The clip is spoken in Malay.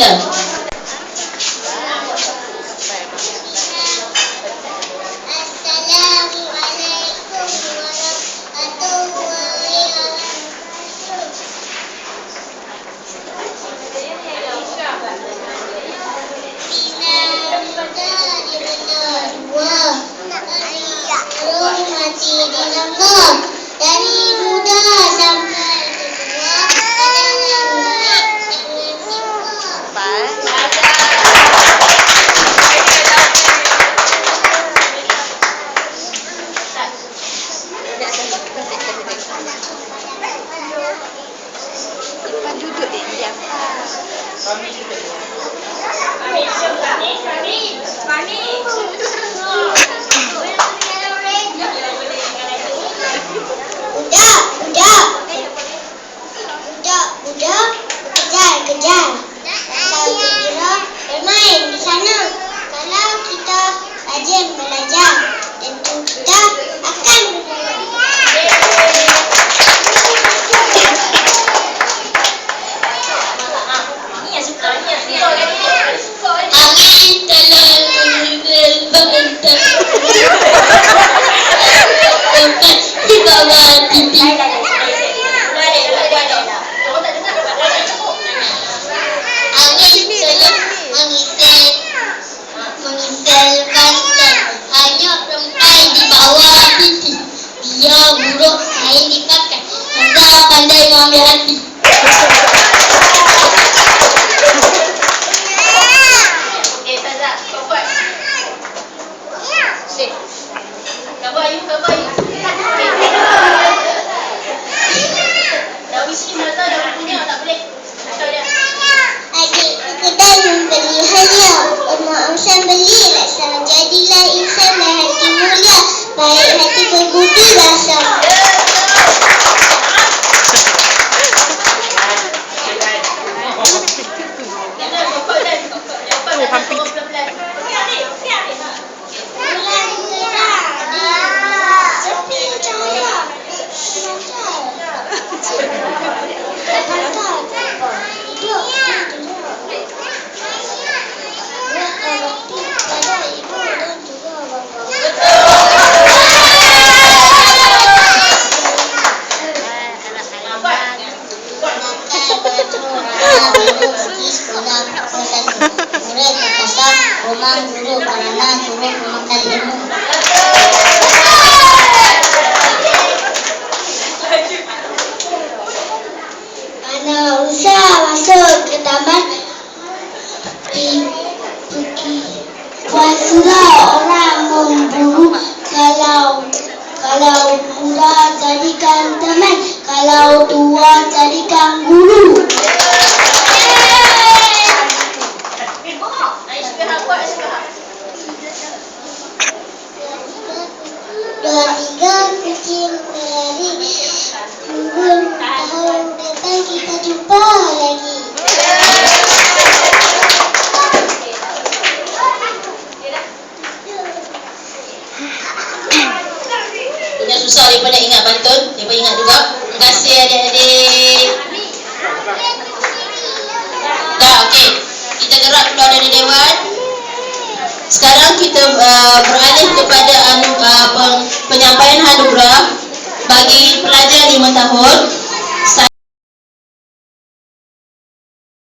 vida. Belilah Sama jadilah insan dan mulia. Baik hati berbudi rasa Murid terkesan rumah guru guru memakan ilmu. Usah masuk ke taman pergi. Orang memburu kalau kalau muda jadikan teman, kalau tua jadikan guru. Dua tiga kucing berlari Mungkin tahun depan kita jumpa lagi Punya susah daripada ingat pantun. Daripada ingat juga. Terima kasih adik-adik. Dah, okey. Kita gerak keluar dari dewan. Sekarang kita uh, beralih kepada uh, penyampaian anugerah bagi pelajar lima tahun.